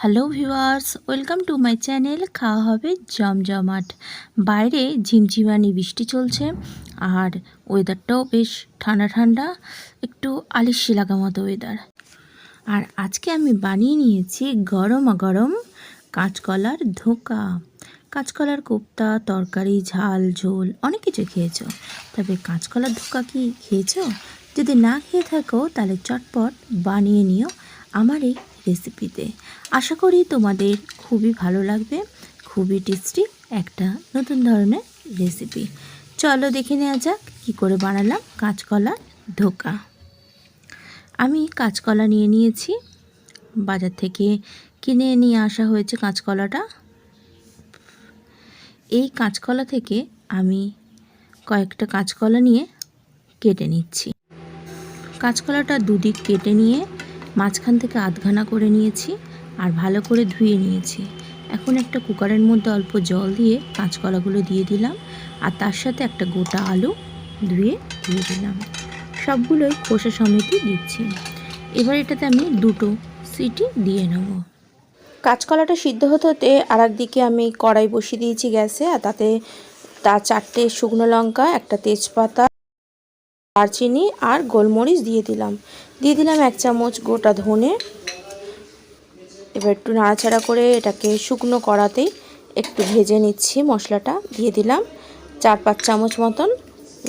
Hello viewers, welcome to my channel খাওয়া হবে জমজমাট। বাইরে ঝিমঝিমানি বৃষ্টি চলছে আর ওয়েদারটাও বেশ ঠান্ডা ঠান্ডা, একটু আলিশি লাগা মতো ওয়েদার আর আজকে আমি বানিয়ে নিয়েছি গরম গরম কাঁচকলার ধোকা। কাঁচকলার কোপ্তা, তরকারি, ঝাল, ঝোল, অনেক কিছু খেয়েছো। তবে কাঁচকলার ধোকা কি খেয়েছো? যদি না খেয়ে থাকো, তাহলে চটপট বানিয়ে নিও আমার এই রেসিপিতে আশা করি তোমাদের খুবই ভালো লাগবে, খুবই টেস্টি একটা নতুন ধরনের রেসিপি চলো দেখে নেওয়া যাক কী করে বানালাম কাঁচকলার ধোকা। আমি কাঁচকলা নিয়ে নিয়েছি। বাজার থেকে কিনে নিয়ে আসা হয়েছে কাঁচকলাটা। এই কাঁচকলা থেকে আমি কয়েকটা কাঁচকলা নিয়ে কেটে নিচ্ছি। কাঁচকলাটা দুদিক কেটে নিয়ে মাঝখান থেকে আধখানা করে নিয়েছি আর ভালো করে ধুয়ে নিয়েছি। এখন একটা কুকারের মধ্যে অল্প জল দিয়ে কাঁচকলাগুলো দিয়ে দিলাম আর তার সাথে একটা গোটা আলু ধুয়ে দিয়ে দিলাম। সবগুলোই খোসা সমেতই দিচ্ছি। এবার এটাতে আমি দুটো সিটি দিয়ে নেব। কাঁচকলাটা সিদ্ধ হতে হতে আর একদিকে আমি কড়াই বসিয়ে দিয়েছি গ্যাসে আর তাতে তা চারটে শুকনো লঙ্কা, একটা তেজপাতা দারচিনি আর গোলমরিচ দিয়ে দিলাম। দিয়ে দিলাম এক চামচ গোটা ধনে। এবার একটু নাড়াচাড়া করে এটাকে শুকনো কড়াতেই একটু ভেজে নিচ্ছি মশলাটা। দিয়ে দিলাম চার পাঁচ চামচ মতন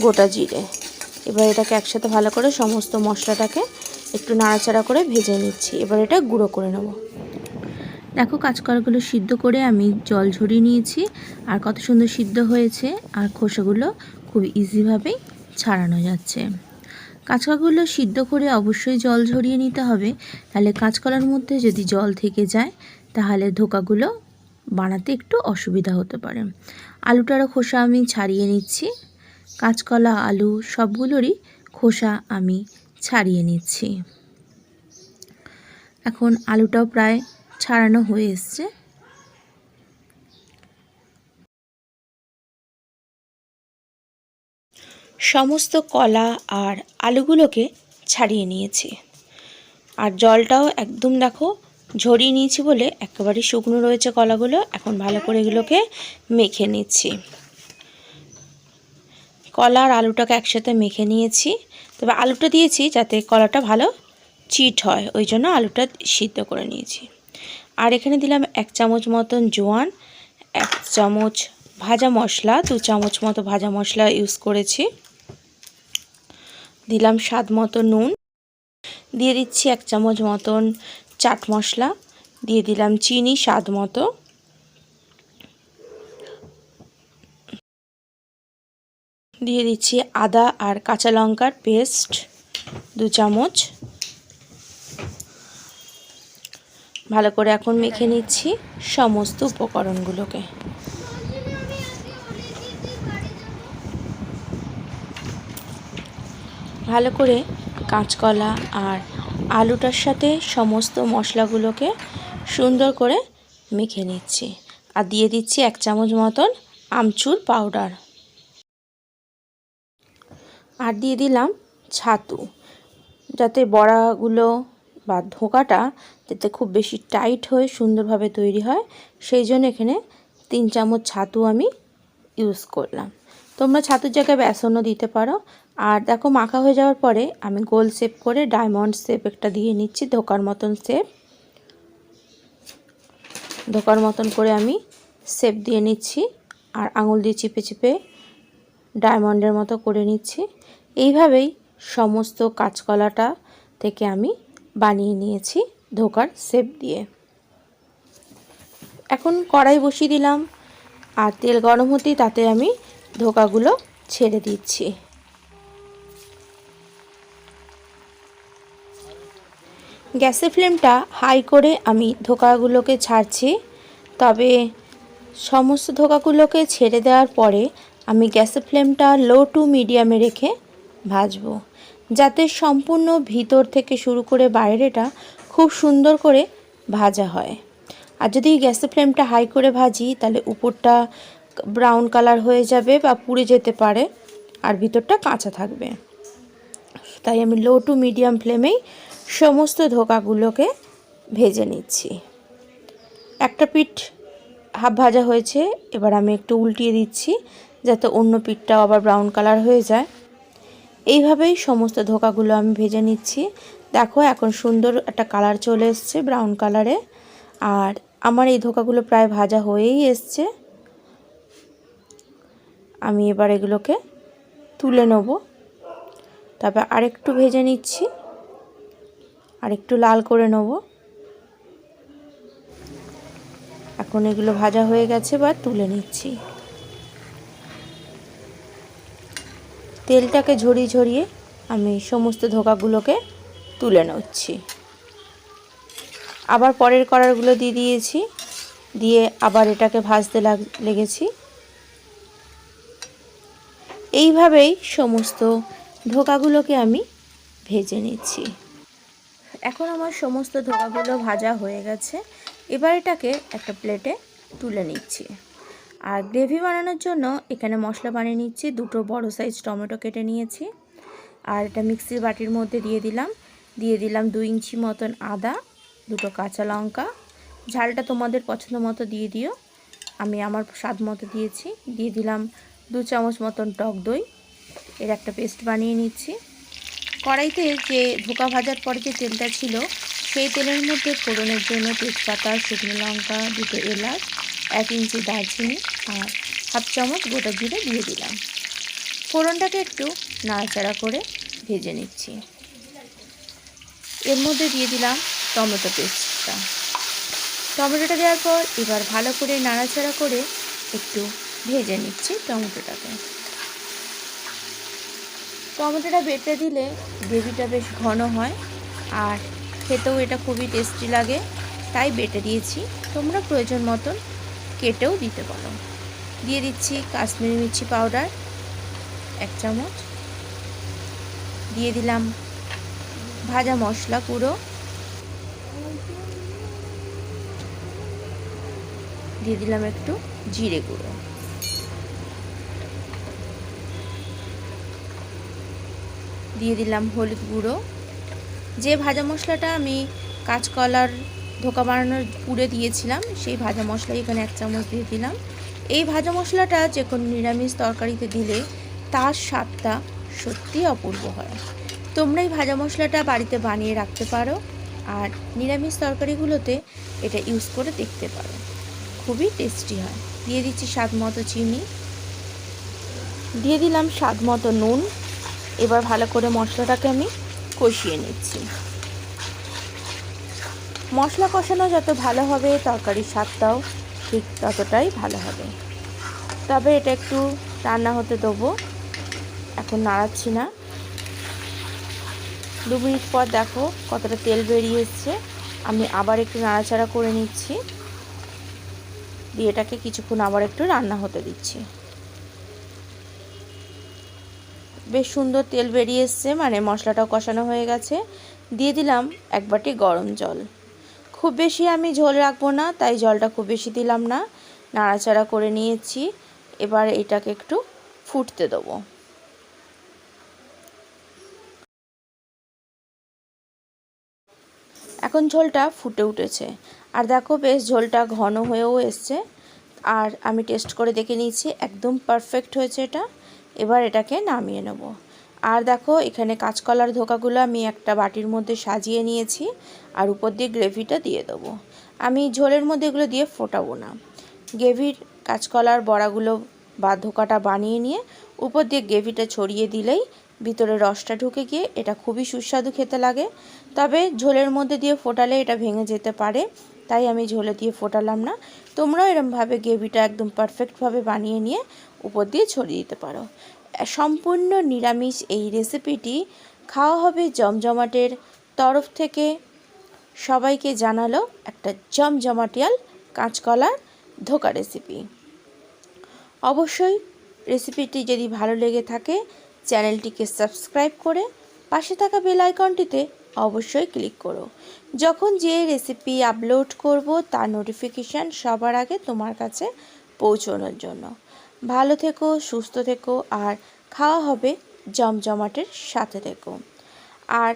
গোটা জিরে। এবার এটাকে একসাথে ভালো করে সমস্ত মশলাটাকে একটু নাড়াচাড়া করে ভেজে নিচ্ছি। এবার এটা গুঁড়ো করে নেব। দেখো কাঁচকলাগুলো সিদ্ধ করে আমি জল ঝরিয়ে নিয়েছি। আর কত সুন্দর সিদ্ধ হয়েছে। আর খোসাগুলো খুব ইজিভাবেই ছাড়ানো যাচ্ছে। কাঁচকলাগুলো সিদ্ধ করে অবশ্যই জল ঝরিয়ে নিতে হবে। তাহলে কাঁচকলার মধ্যে যদি জল থেকে যায়, তাহলে ধোকাগুলো বানাতে একটু অসুবিধা হতে পারে। আলুটারও খোসা আমি ছাড়িয়ে নিচ্ছি। কাঁচকলা, আলু সবগুলোরই খোসা আমি ছাড়িয়ে নিচ্ছি। এখন আলুটাও প্রায় ছাড়ানো হয়ে এসছে। সমস্ত কলা আর আলুগুলোকে ছাড়িয়ে নিয়েছি। আর জলটাও একদম দেখো ঝরিয়ে নিয়েছি বলে একেবারে শুকনো রয়েছে কলাগুলো। এখন ভালো করে এগুলোকে মেখে নিচ্ছি। কলা আর আলুটাকে একসাথে মেখে নিয়েছি। তবে আলুটা দিয়েছি যাতে কলাটা ভালো চিট হয়, ওই জন্য আলুটা সিদ্ধ করে নিয়েছি। আর এখানে দিলাম এক চামচ মতন জোয়ান, এক চামচ ভাজা মশলা, দু চামচ মতো ভাজা মশলা ইউজ করেছি। দিলাম স্বাদ মতো নুন। দিয়ে দিচ্ছি এক চামচ মতন চাট মশলা। দিয়ে দিলাম চিনি স্বাদ মতো। দিয়ে দিচ্ছি আদা আর কাঁচা লঙ্কার পেস্ট দু চামচ। ভালো করে এখন মেখে নিচ্ছি সমস্ত উপকরণগুলোকে। ভালো করে কাঁচকলা আর আলুটার সাথে সমস্ত মশলাগুলোকে সুন্দর করে মেখে নিচ্ছি। আর দিয়ে দিচ্ছি এক চামচ মতন আমচুর পাউডার। আর দিয়ে দিলাম ছাতু। যাতে বড়াগুলো বা ধোকাটা যাতে খুব বেশি টাইট হয়ে সুন্দরভাবে তৈরি হয়, সেই জন্য এখানে তিন চামচ ছাতু আমি ইউজ করলাম। তোমরা ছাতুর জায়গায় বেসনও দিতে পারো আর দেখো মাখা হয়ে যাওয়ার পরে আমি গোল শেপ করে ডায়মন্ড শেপ একটা দিয়ে নিচ্ছি, ধোকার মতন শেপ ধোকার মতন করে আমি শেপ দিয়ে নিচ্ছি আর আঙুল দিয়ে চিপে চিপে ডায়মন্ডের মতো করে নিচ্ছি। এইভাবেই সমস্ত কাঁচকলাটা থেকে আমি বানিয়ে নিয়েছি ধোকার শেপ দিয়ে। এখন কড়াই বসিয়ে দিলাম আর তেল গরম হতেই তাতে আমি ধোকাগুলো ছেড়ে দিচ্ছি। গ্যাসের ফ্লেমটা হাই করে আমি ধোকাগুলোকে ছাড়ছি। তবে সমস্ত ধোকাগুলোকে ছেড়ে দেওয়ার পরে আমি গ্যাসের ফ্লেমটা লো টু মিডিয়ামে রেখে ভাজবো। যাতে সম্পূর্ণ ভিতর থেকে শুরু করে বাইরেটা খুব সুন্দর করে ভাজা হয়। আর যদি গ্যাসের ফ্লেমটা হাই করে ভাজি, তাহলে উপরটা ব্রাউন কালার হয়ে যাবে বা পুড়ে যেতে পারে আর ভিতরটা কাঁচা থাকবে। তাই আমি লো টু মিডিয়াম ফ্লেমেই সমস্ত ধোকাগুলোকে ভেজে নিচ্ছি। একটা পিঠ হাফ ভাজা হয়েছে, এবার আমি একটু উল্টিয়ে দিচ্ছি যাতে অন্য পিঠটাও আবার ব্রাউন কালার হয়ে যায়। এইভাবেই সমস্ত ধোকাগুলো আমি ভেজে নিচ্ছি। দেখো, এখন সুন্দর একটা কালার চলে এসছে ব্রাউন কালারে। আর আমার এই ধোকাগুলো প্রায় ভাজা হয়েই এসছে। আমি এবার এগুলোকে তুলে নেব। তারপর আরেকটু ভেজে নিচ্ছি। আরেকটু লাল করে নেব। এখন এগুলো ভাজা হয়ে গেছে বা তুলে নিচ্ছি। তেলটাকে ঝরিয়ে ঝরিয়ে আমি সমস্ত ধোকাগুলোকে তুলে নিচ্ছি। আবার পরের কড়ারগুলো দিয়ে দিয়েছি, দিয়ে আবার এটাকে ভাজতে লাগ, লেগেছি। এইভাবেই সমস্ত ধোকাগুলোকে আমি ভেজে নিচ্ছি। এখন আমার সমস্ত ধোকাগুলো ভাজা হয়ে গেছে। এবার এটাকে একটা প্লেটে তুলে নিচ্ছি। আর গ্রেভি বানানোর জন্য এখানে মশলা বানিয়ে নিচ্ছি। দুটো বড় সাইজ টমেটো কেটে নিয়েছি। আর এটা মিক্সির বাটির মধ্যে দিয়ে দিলাম। দিয়ে দিলাম দুই ইঞ্চি মতন আদা, দুটো কাঁচা লঙ্কা। ঝালটা তোমাদের পছন্দ মতো দিয়ে দিও। আমি আমার স্বাদ মতো দিয়েছি। দিয়ে দিলাম দু চামচ মতন টক দই। এর একটা পেস্ট বানিয়ে নিচ্ছি। কড়াইতে যে ধোকা ভাজার পরে যে তেলটা ছিল, সেই তেলের মধ্যে ফোড়নের জন্য তেজপাতা, শুকনো লঙ্কা, দুটো এলাচ, এক ইঞ্চি দারচিনি আর হাফ চামচ গোটা জিরে দিয়ে দিলাম। ফোড়নটাকে একটু নাড়াচাড়া করে ভেজে নিচ্ছি। এর মধ্যে দিয়ে দিলাম টমেটো পেস্টটা। টমেটোটা দেওয়ার পর এবার ভালো করে নাড়াচাড়া করে একটু ভেজে নিচ্ছি টমেটোটাকে। টমেটোটা বেটে দিলে গ্রেভিটা বেশ ঘন হয় আর খেতেও এটা খুবই টেস্টি লাগে। তাই বেটে দিয়েছি। তোমরা প্রয়োজন মতন কেটেও দিতে পারো। দিয়ে দিচ্ছি কাশ্মীরি মির্চি পাউডার, এক চামচ। দিয়ে দিলাম ভাজা মশলা গুঁড়ো দিয়ে দিলাম একটু জিরে গুঁড়ো দিলাম হলুদ গুঁড়ো। যে ভাজা মশলাটা আমি কাঁচকলার ধোকা বানানোর পুড়ে দিয়েছিলাম, সেই ভাজা মশলা এখানে এক চামচ দিয়ে দিলাম। এই ভাজা মশলাটা যে কোনো নিরামিষ তরকারিতে দিলে তার স্বাদটা সত্যি অপূর্ব হয়। তোমরা এই ভাজা মশলাটা বাড়িতে বানিয়ে রাখতে পারো আর নিরামিষ তরকারিগুলোতে এটা ইউজ করে দেখতে পারো। খুবই টেস্টি হয়। দিয়ে দিচ্ছি স্বাদ মতো চিনি। দিয়ে দিলাম স্বাদ মতো নুন। এবার ভালো করে মশলাটাকে আমি কষিয়ে নিচ্ছি। মশলা কষানো যত ভালো হবে, তরকারির স্বাদটাও ঠিক ততটাই ভালো হবে। তবে এটা একটু রান্না হতে দেবো। এখন নাড়াচ্ছি না। দু মিনিট পর দেখো কতটা তেল বেরিয়ে আমি আবার একটু নাড়াচাড়া করে নিচ্ছি। দিয়ে এটাকে কিছুক্ষণ আবার একটু রান্না হতে দিচ্ছি। বেশ সুন্দর তেল বেরিয়ে এসছে মানে মশলাটাও কষানো হয়ে গেছে। দিয়ে দিলাম এক বাটি গরম জল। খুব বেশি আমি ঝোল রাখব না, তাই জলটা খুব বেশি দিলাম না। নাড়াচাড়া করে নিয়েছি। এবার এটাকে একটু ফুটতে দেবো। এখন ঝোলটা ফুটে উঠেছে। আর দেখো বেশ ঝোলটা ঘন হয়েও এসছে। আর আমি টেস্ট করে দেখে নিয়েছি, একদম পারফেক্ট হয়েছে এটা। এবার এটাকে নামিয়ে নেব। আর দেখো, এখানে কাঁচকলার ধোকাগুলো আমি একটা বাটির মধ্যে সাজিয়ে নিয়েছি আর উপর দিয়ে গ্রেভিটা দিয়ে দেবো। আমি ঝোলের মধ্যে এগুলো দিয়ে ফোটাবো না। গ্রেভির কাঁচকলার বড়াগুলো বা ধোকাটা বানিয়ে নিয়ে উপর দিয়ে গ্রেভিটা ছড়িয়ে দিলেই ভিতরে রসটা ঢুকে গিয়ে এটা খুবই সুস্বাদু খেতে লাগে। তবে ঝোলের মধ্যে দিয়ে ফোটালে এটা ভেঙে যেতে পারে। তাই আমি ঝোলে দিয়ে ফোটালাম না। তোমরাও এরমভাবে গ্রেভিটা একদম পারফেক্টভাবে বানিয়ে নিয়ে উপর দিয়ে ছড়িয়ে দিতে পারো। সম্পূর্ণ নিরামিষ এই রেসিপিটি খাওয়া হবে জমজমাটের তরফ থেকে। সবাইকে জানালো একটা জমজমাটিয়াল কাঁচকলার ধোকা রেসিপি অবশ্যই রেসিপিটি যদি ভালো লেগে থাকে চ্যানেলটিকে সাবস্ক্রাইব করে পাশে থাকা বেল আইকনটিতে অবশ্যই ক্লিক করো। যখন যে রেসিপি আপলোড করব, তার নোটিফিকেশান সবার আগে তোমার কাছে পৌঁছানোর জন্য। ভালো থেকো, সুস্থ থেকো, আর খাওয়া হবে জমজমাটের সাথে থেকো। আর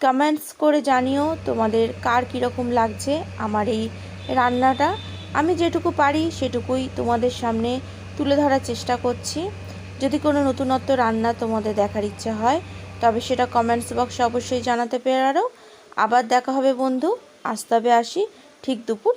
কমেন্টস করে জানিও তোমাদের কার কীরকম লাগছে আমার এই রান্নাটা। আমি যেটুকু পারি সেটুকুই তোমাদের সামনে তুলে ধরার চেষ্টা করছি। যদি কোনো নতুনত্ব রান্না তোমাদের দেখার ইচ্ছা হয় তবে সেটা কমেন্টস বক্সে অবশ্যই জানাতে পারো আবার দেখা হবে বন্ধু। আসতে হবে আসি। ঠিক দুপুর।